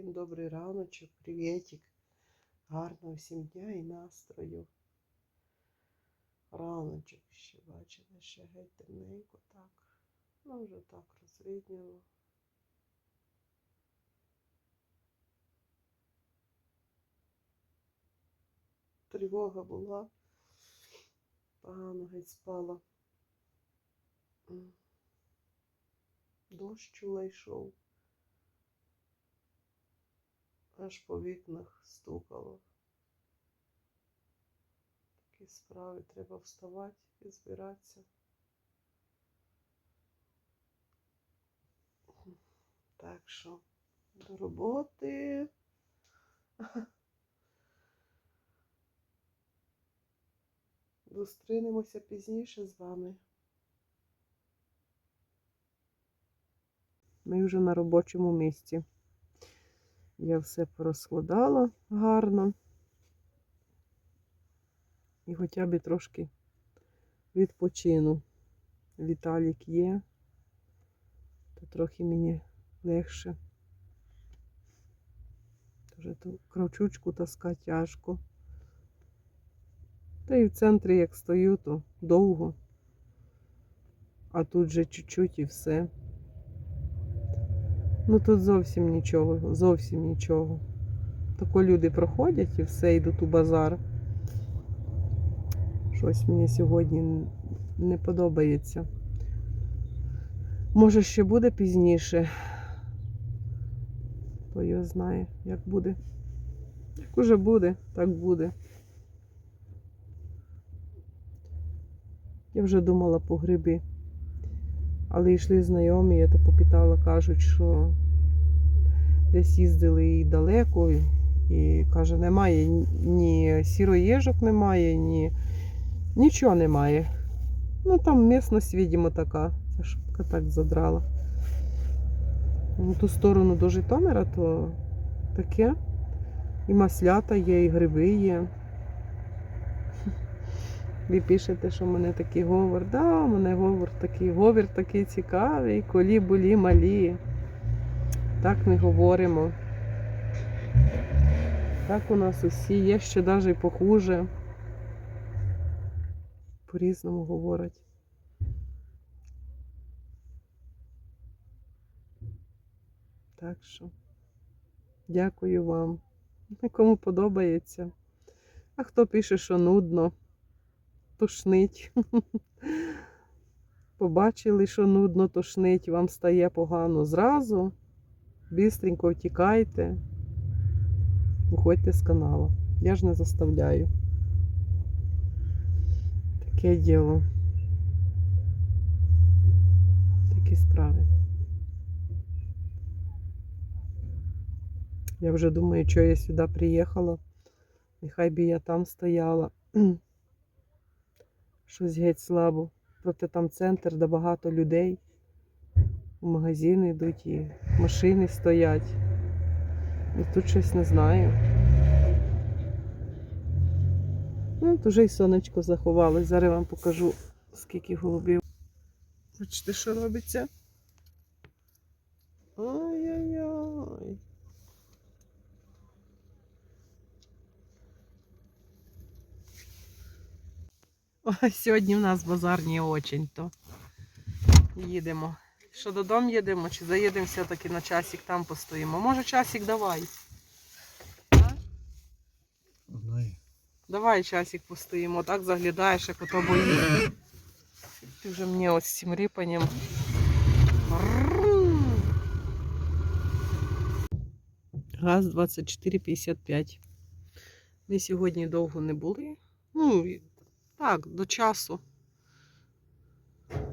Всім добрий раночок, привітик. Гарного всім дня і настрою. Раночок ще, бачите, ще геть темненько так. Ну, вже так розвидніло. Тривога була. Погано геть спала. Дощ чула йшов. Аж по вікнах стукало. Такі справи треба вставати і збиратися. Так що до роботи. Зустрінемося пізніше з вами. Ми вже на робочому місці. Я все порозкладала гарно. І хоча б трошки відпочину. Віталік є, то трохи мені легше. Вже ту кравчучку таскати тяжко. Та і в центрі, як стою, то довго. А тут же чуть-чуть і все. Ну тут зовсім нічого, зовсім нічого. Тако люди проходять і все, йдуть у базар. Щось мені сьогодні не подобається. Може, ще буде пізніше. Хто його знає, як буде. Як уже буде, так буде. Я вже думала по гриби. Але йшли знайомі, я то попитала, кажуть, що десь їздили і далеко, і каже, немає ні сіроєжок немає, ні нічого немає. Ну там місність, видимо, така. Ця шапка так задрала. В ту сторону до Житомира, то таке. І маслята є, і гриби є. Ви пишете, що в мене такий говор. Да, у мене говор такий, говір такий цікавий, колі болі малі. Так ми говоримо. Так у нас усі є ще навіть похуже. По-різному говорять. Так що, дякую вам. Кому подобається. А хто пише, що нудно тошнить. Побачили, що нудно тошнить, вам стає погано зразу. Бістренько втікайте, виходьте з каналу. Я ж не заставляю. Таке діло. Такі справи. Я вже думаю, що я сюди приїхала. Нехай би я там стояла. Щось геть слабо. Проте там центр, де багато людей. В магазини йдуть і машини стоять. І тут щось не знаю. Ну, тут вже й сонечко заховалось. Зараз вам покажу, скільки голубів. Бачите, що робиться? Ой-ой-ой. Ой, сьогодні в нас базар не очень, то їдемо. Що додому їдемо, чи заїдемо все-таки на часик там постоїмо? Може часик давай. А? Знаю. Давай часик постоїмо, так заглядаєш, як ото боїш. Ти вже мені ось з цим рипанням. Газ 24,55. Ми сьогодні довго не були. Ну, так, до часу.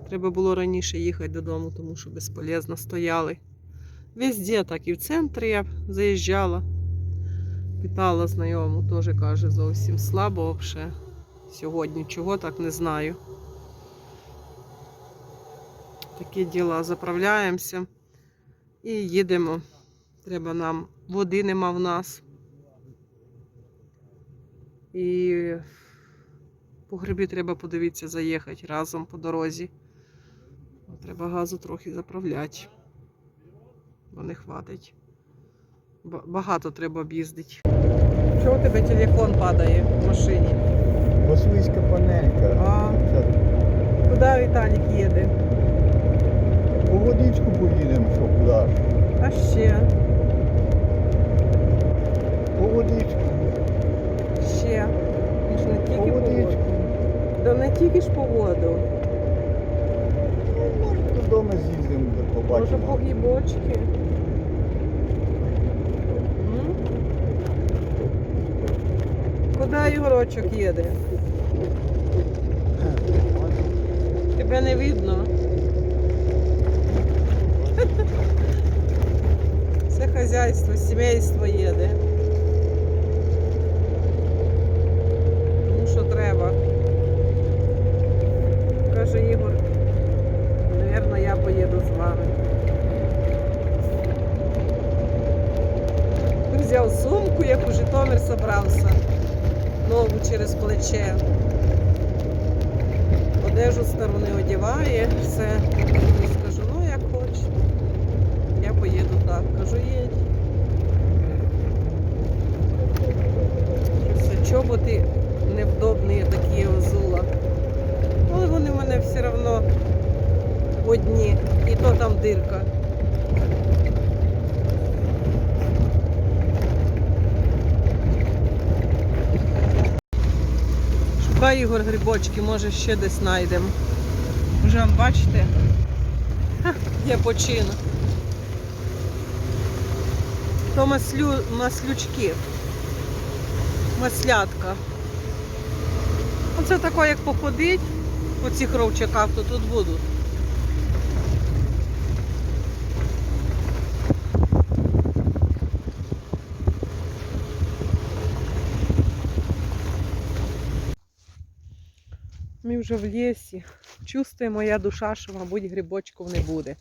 Треба було раніше їхати додому, тому що безполезно стояли. Везде, так і в центрі я заїжджала. Питала знайому, теж каже, зовсім слабо взагалі. Сьогодні чого так не знаю. Такі діла заправляємося і їдемо. Треба нам, води нема в нас. І по грибі треба подивитися, заїхати разом по дорозі. Треба газу трохи заправляти, бо не хватить. Багато треба об'їздити. Чого у тебе телефон падає в машині? Васильська панелька. А куди Віталік їде? По водичку поїдемо, що куди? А ще, По водичку. ще. Не тільки по водичку. Да не тільки ж по воду. Ну, може додому з'їздимо, Може побачимо. по грибочки. М? Куди Ігорочок їде? Тебе не видно. Все хазяйство, сімейство їде. Тому що треба. Каже Ігор. Навірно, я поїду з вами. Взяв сумку, як у Житомир собрався. Нову через плече. Одежу стару не одягає, все. І скажу, ну як хочеш. Я поїду так. Кажу, їдь. Все, чоботи невдобні такі озула. Але вони в мене все одно одні. І то там дирка. Шукай Ігор грибочки, може ще десь знайдемо. Вже вам бачите? Ха, є починок. То маслю, маслючки. Маслятка. Оце таке, як походить по цих ровчаках, то тут будуть. Ми вже в лісі. Чувствує моя душа, що, мабуть, грибочків не буде.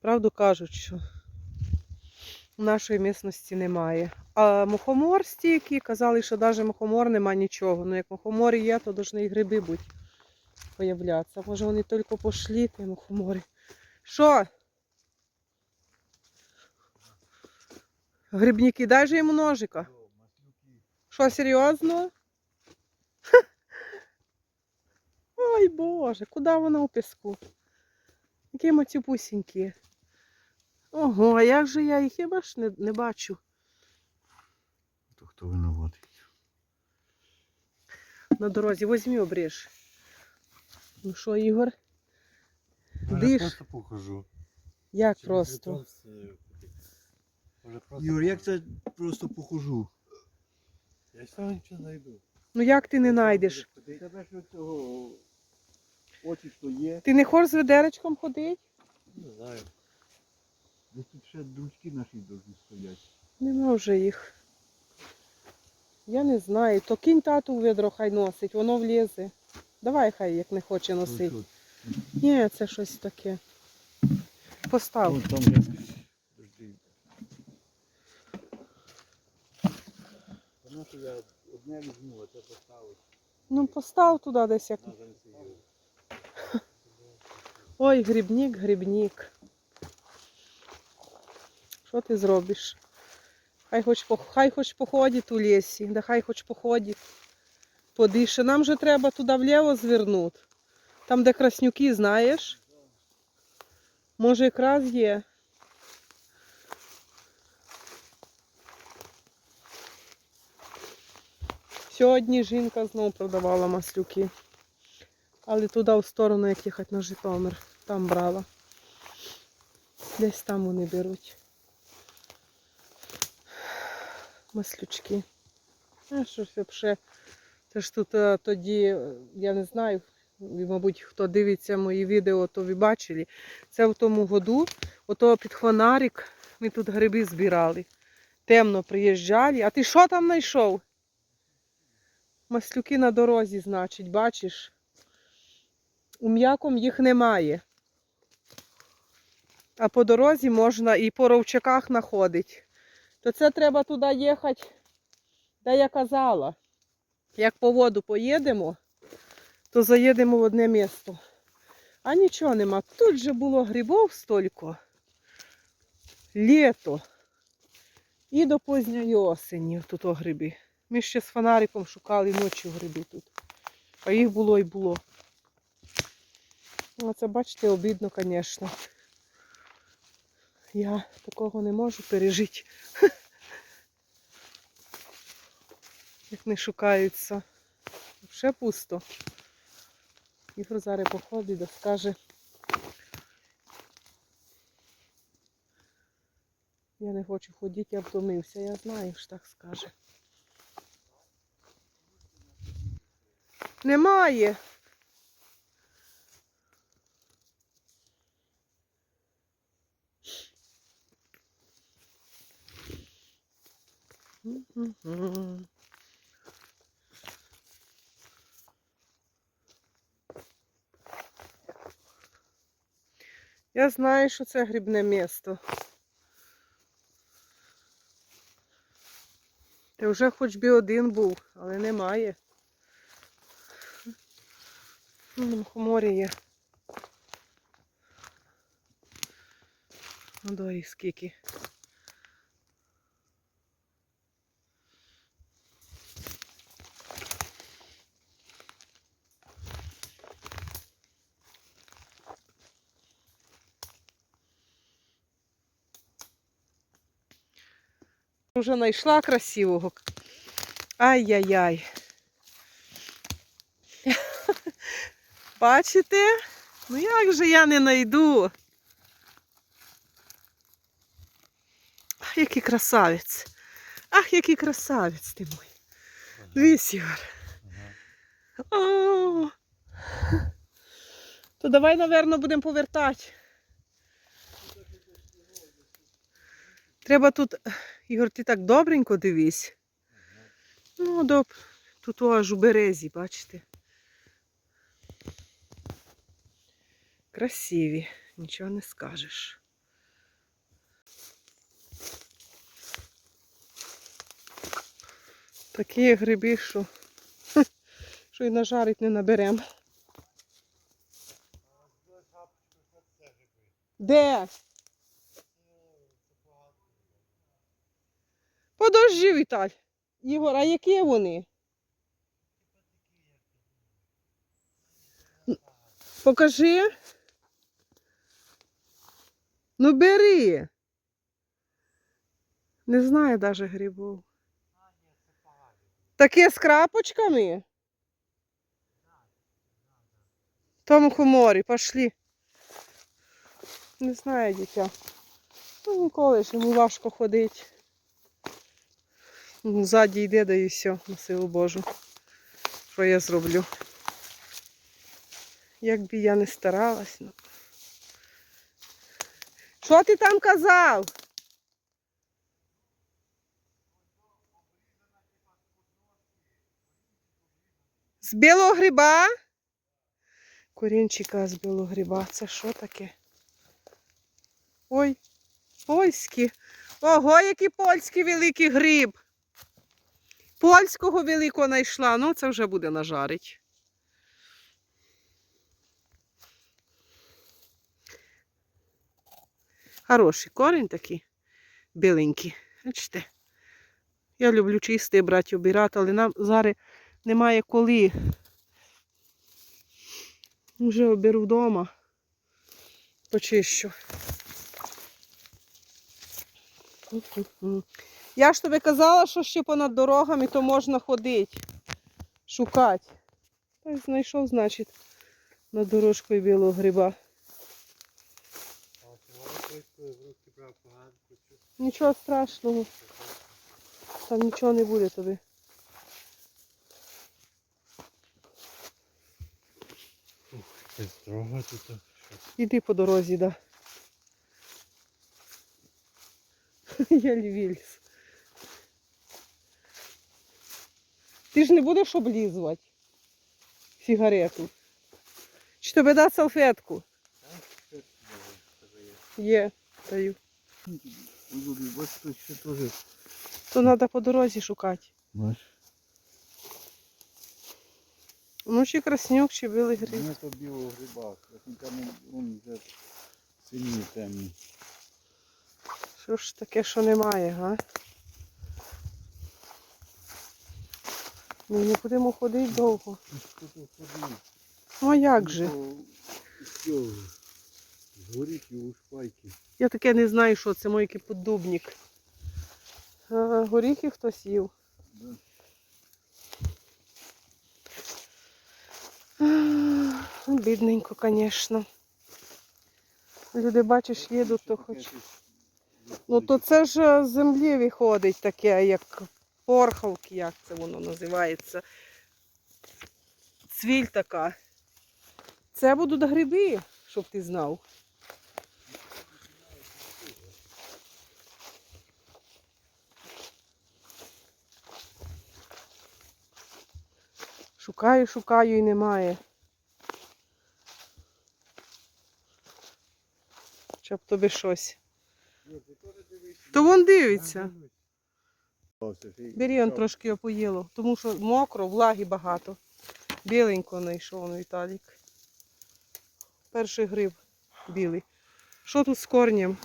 Правду кажуть, що в нашої місності немає. А мухомор стільки казали, що навіть мухомор нема нічого. Ну як мухомори є, то повинні і гриби бути появлятися. Може вони тільки пошлі, ті мухомори. Що? Грибники, дай же йому ножика. Що, серйозно? Ой Боже, куди воно у піску? Які матюпусінькі. Ого, а як же я їх хіба ж не, не бачу? То хто винуватий? На дорозі возьми обріж. Ну що, Ігор? Диш. просто покажу. Як просто Юр, як це просто похожу? Я все нічого знайду. Ну як ти не знайдеш? Тебе ж цього очі що є. Ти не хочеш з ведеречком ходити? Не знаю. Десь тут ще дручки наші повинні стоять. Нема вже їх. Я не знаю. То кінь тату в ведро хай носить, воно влізе. Давай хай, як не хоче носити. Ні, це щось таке. Постав. Вон там вже. Подожди. Тому що я одне візьму, а це поставив. Ну постав туди десь як. Ой, грибник, грибник. Що ти зробиш? Хай хоч, хай хоч походить у лісі, да хай хоч походить. Подише. Нам же треба туди вліво звернути. Там, де краснюки, знаєш? Може, якраз є. Сьогодні жінка знову продавала маслюки. Але туди в сторону, як їхати на Житомир, там брала. Десь там вони беруть. Маслючки. А що ж взагалі? Це ж тут е, тоді, е, я не знаю, мабуть, хто дивиться мої відео, то ви бачили. Це в тому году, ото під фонарик ми тут гриби збирали. Темно приїжджали. А ти що там знайшов? Маслюки на дорозі, значить, бачиш? У м'яком їх немає. А по дорозі можна і по ровчаках знаходить. То це треба туди їхати, де я казала. Як по воду поїдемо, то заїдемо в одне місто. А нічого нема. Тут же було грибов стільки. літо і до позньої осені тут гриби. Ми ще з фонариком шукали ночі гриби тут. А їх було і було. Ну, це, бачите, обідно, звісно. Я такого не можу пережити. Як не шукаються. Вже пусто. Ігор зараз походить да скаже. Я не хочу ходити, я втомився. Я знаю, що так скаже. Немає. Я знаю, що це грибне місто. Та вже хоч би один був, але немає. Ну, Морі є. Ну, дорі скільки. Вже знайшла красивого. Ай-яй-яй. Бачите? Ну як же я не знайду? Ах, який красавець. Ах, який красавець ти мой. Дивись, Ігор. То давай, напевно, будемо повертати. Треба тут, Ігор, ти так добренько дивись. Ну, доб... тут аж у березі, бачите. Красиві, нічого не скажеш. Такі гриби, що, що і нажарить не наберемо. Де? Подожди, Віталь. Ігор, а які вони? Покажи. Ну бери. Не знаю навіть грибов. Таке з крапочками? Тому хуморі, пошли. Не знаю, дитя. Ну, ніколи ж йому важко ходити. Ну, Ззаді йде, да і все, на силу Божу. Що я зроблю? Як би я не старалась. Ну. Що ти там казав? З білого гриба? Корінчика з білого гриба. Це що таке? Ой, польські. Ого, який польський великий гриб. Польського великого знайшла. Ну, це вже буде нажарить. Хороший корінь такий біленький. Бачите? Я люблю чистий брати обирати, але нам зараз немає коли. Вже оберу вдома. Почищу. Я ж тобі казала, що ще понад дорогами то можна ходити, шукати. Та й знайшов, значить, над дорожкою білого гриба. А чого ви в руки брав поганку? Чи Нічого страшного, там нічого не буде тобі. Строго тут. Іди по дорозі, да. Я лівільс. Ти ж не будеш облізувати сигарету. Чи тобі дати салфетку? Є. Даю. Тут ще теж. То треба по дорозі шукати. Бач. Ну, чи краснюк, чи білий гриб. Не то білого гриба. Там він вже сині темні. Що ж таке, що немає, га? Ми не будемо ходити довго. Ходив? Ну а як же? Що? З горіхів у шпайки. Я таке не знаю, що це мой поддубник. А, горіхи хтось їв. Да. Бідненько, звісно. Люди, бачиш, їдуть, то хоч. Ну то це ж з землі виходить таке, як порхавки, як це воно називається. Цвіль така. Це будуть гриби, щоб ти знав. Шукаю, шукаю і немає. Щоб тобі щось. То вон дивиться. Бери он трошки опоїло, тому що мокро, влаги багато. Біленько знайшов Віталік. Перший гриб білий. Що тут з корнем?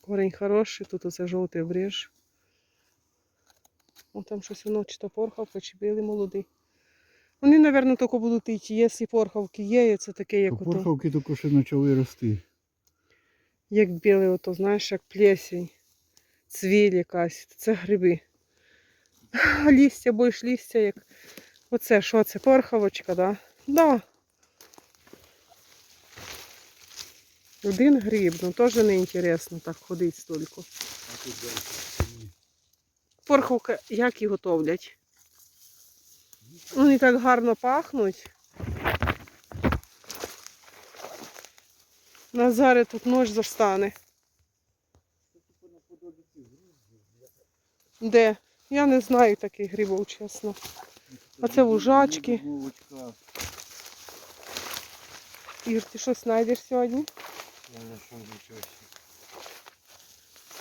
Корень хороший, тут оце жовтий обріж. О, там щось воно чи то порхавка, чи білий молодий. Вони, мабуть, тільки будуть йти, якщо порхавки є, це таке, як ото. Порхавки тільки ще почали рости. Як білий, ото, знаєш, як плесень, цвіль якась. Це гриби. А лістя, більш лістя, як. Оце що це? Порхавочка, да? Да. Один гриб, ну теж не інтересно так ходити стільки. А тут далі. Порхавка, як її готовлять? Вони так гарно пахнуть. Назаре тут нож застане. Де? Я не знаю таких грибів, чесно. А це вужачки. Ір, ти щось знайдеш сьогодні? Я знайшов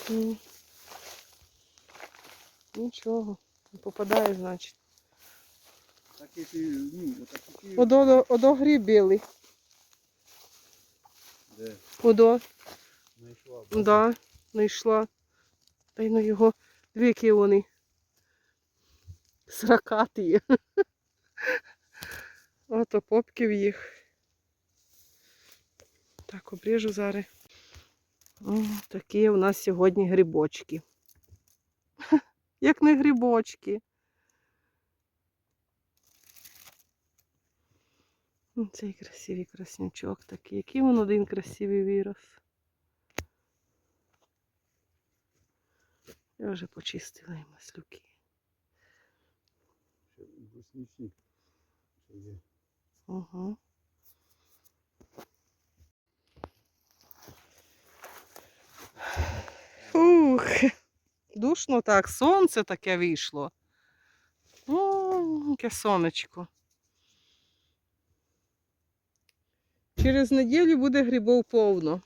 нічого. Нічого. Не попадає, значить. Так і ну, отак і. Одо, одо гриб білий. Де? Одо. Знайшла. Да, знайшла. Та й ну його дві які вони. Сракаті. Ото попків їх. Так, обріжу зараз. О, такі у нас сьогодні грибочки. Як не грибочки. Цей красивий краснячок такий. Який він один красивий вирос. Я вже почистила і маслюки. Ще брусничник. Ще є. Ага. Ух, душно так, сонце таке вийшло. О, яке сонечко. Через неділю буде грибов повно.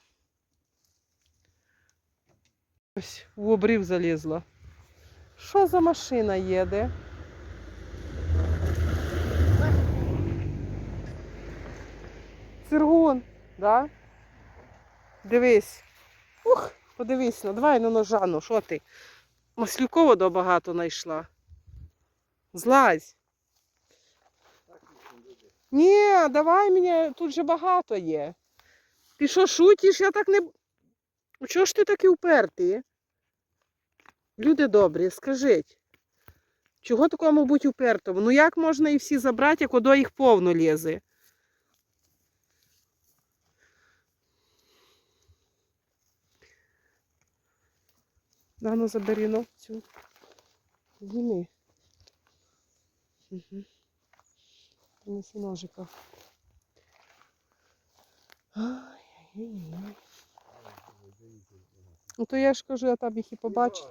Ось в обрив залізла. Що за машина їде? Циргун, да? Дивись. Ух, подивись, ну давай на ножа, ну що ти? Маслюкова до багато знайшла. Злазь. Ні, давай мені, тут же багато є. Ти що шутиш? Я так не. Чого ж ти такий упертий? Люди добрі, скажіть. Чого такому бути упертому? Ну як можна і всі забрати, як одо їх повно лізе? Да, ну забери ну, цю. Зніми. Угу. Принеси ножика. Ну то я ж кажу, я там їх і побачу.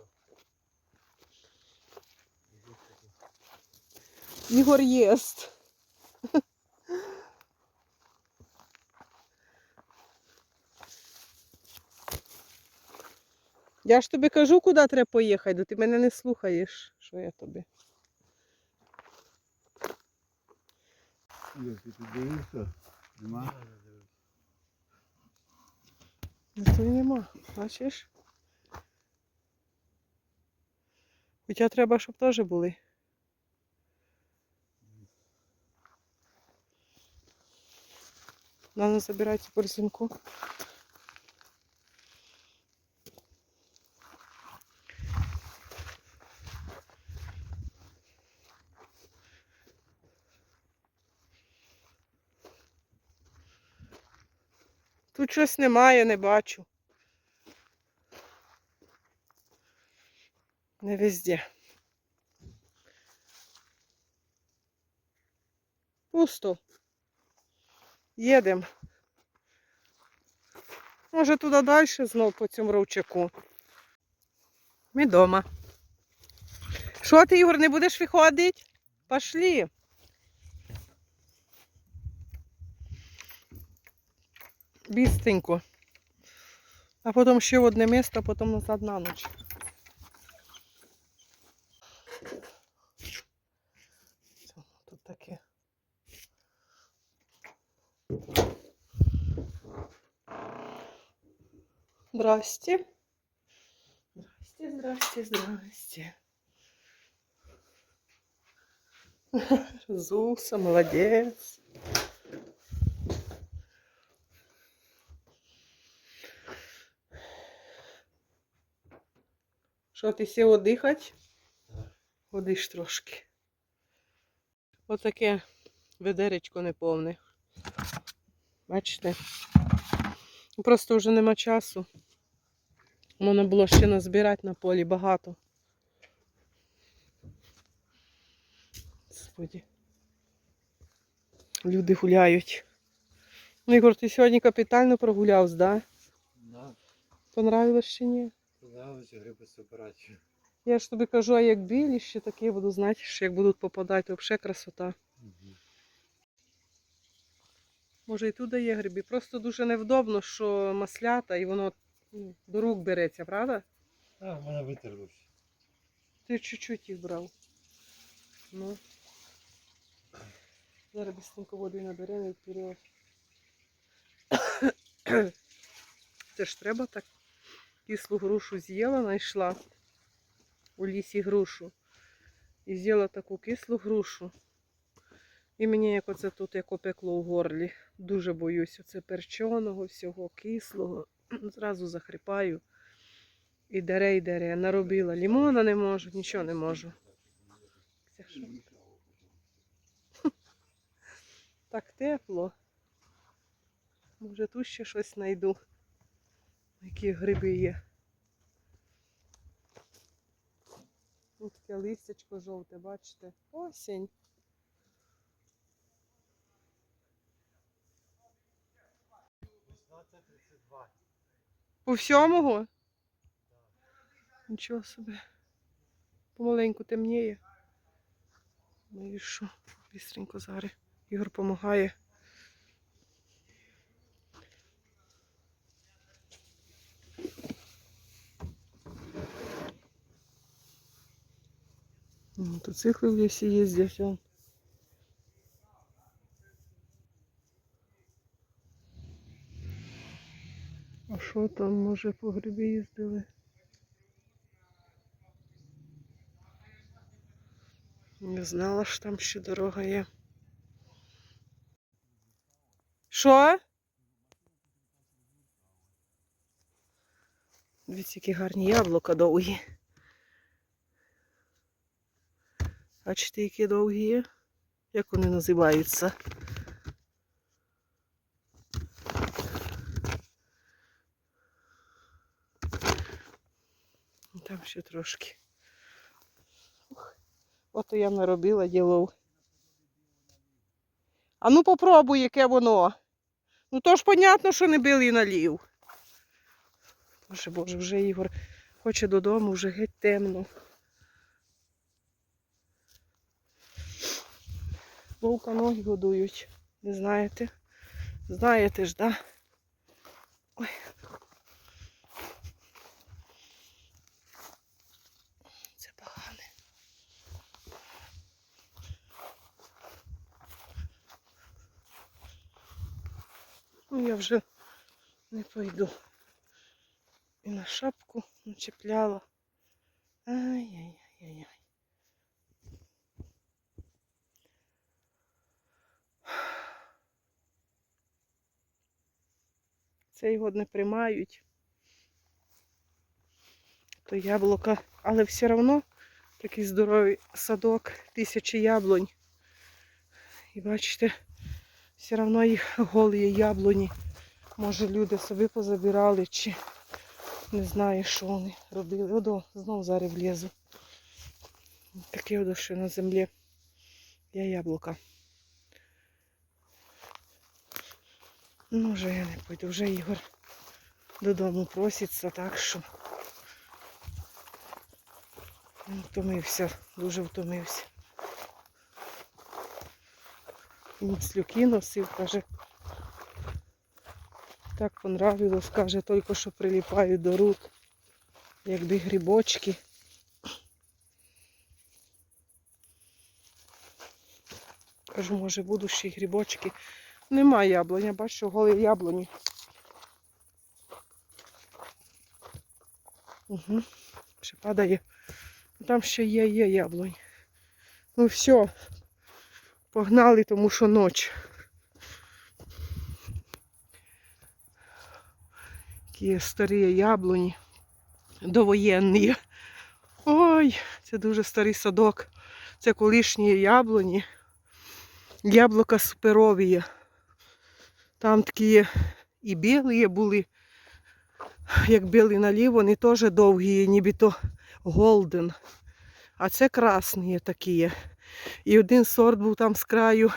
Ігор єст. Я ж тобі кажу, куди треба поїхати, то ти мене не слухаєш, що я тобі. Ігор, ти тут? Нема? Ну то нема, бачиш? Хоча треба, щоб теж були. Надо забирати корзинку. Тут щось немає, не бачу. Не везде. Пусто. Їдемо. Може туди далі знов по цьому ровчаку. Ми вдома. Що ти, Ігор, не будеш виходити? Пошли. Бістренько. А потім ще в одне місто, а потім назад на ніч. Що воно тут таке? Здрасте. Здрасте, здрасте, здрасте. Разулся, молодец. Що, ти сів одихать? Так. Одиш трошки. Отаке ведеречко неповне. Бачите? Просто вже нема часу. Можна було ще назбирати на полі багато. Господи. Люди гуляють. Ну, Ігор, ти сьогодні капітально прогулявся, да? Да, Понравилось чи ні? Подобається гриби збирати. Я ж тобі кажу, а як білі ще такі буду знати, що як будуть попадати, взагалі красота. Може і тут є гриби. Просто дуже невдобно, що маслята і воно ну, до рук береться, правда? А, в мене витерлося. Ти чуть-чуть їх брав. Ну. Зараз быстренько воду наберемо і вперед. Це ж треба так. Кислу грушу з'їла, знайшла у лісі грушу. І з'їла таку кислу грушу. І мені як оце тут як опекло у горлі. Дуже боюсь оце перченого, всього кислого. Зразу захрипаю. І дере, і дере. Наробила лімона не можу, нічого не можу. Так тепло. Може тут ще щось знайду. Які гриби є. Тут таке листячко жовте, бачите? Осінь. У всьому? Нічого собі. Помаленьку темніє. Ну і що? Бістренько зараз. Ігор допомагає. Мотоцикли в лісі їздять. А що там, може, по грибі їздили? Не знала, що там ще дорога є. Що? Дивіться, які гарні яблука довгі. Бачите, які довгі є? Як вони називаються? Там ще трошки. Ото я наробила ділов. А ну попробуй, яке воно. Ну то ж понятно, що не били налів. Боже, боже, вже Ігор хоче додому, вже геть темно. Вовка ноги годують. Не знаєте? Знаєте ж, да? Ой. Це погане. Ну, я вже не пойду. І на шапку начепляла. Ай-яй-яй-яй. Це його не приймають. То яблука, але все одно такий здоровий садок, тисячі яблунь. І бачите, все одно їх голі яблуні. Може люди собі позабирали, чи не знаю, що вони робили. Одо, знову зараз влізу. Таке одо, що на землі. Я яблука. Ну, вже я не пойду, вже Ігор додому проситься, так що втомився, дуже втомився. Він носив, каже. Так понравилось, каже, тільки що приліпають до рук, якби грибочки. Кажу, може, будуть ще грибочки. Нема яблуня, бачу, голі яблуні. Угу. Ще падає. Там ще є, є яблунь. Ну все, погнали, тому що ніч. Такі старі яблуні, довоєнні. Ой, це дуже старий садок. Це колишні яблуні. Яблука суперові. Там такі і білі були, як білі налів, вони теж довгі, нібито голден. А це красні такі. І один сорт був там з краю,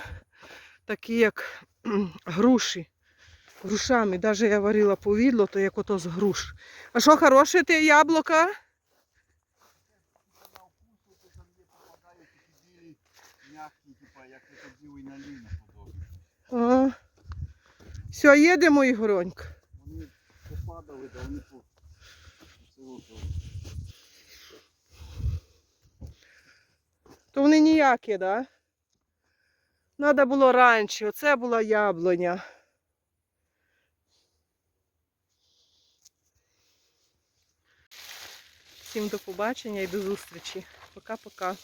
такий, як груші. Грушами. Навіть я варила повідло, то як ото з груш. А що, хороше те яблука? Такі білий. А. Все, їдемо, Ігоронька. Вони попадали, да вони по то. Вони ніякі, да? Надо було раніше. Оце була яблуня. Всім до побачення і до зустрічі. Пока-пока.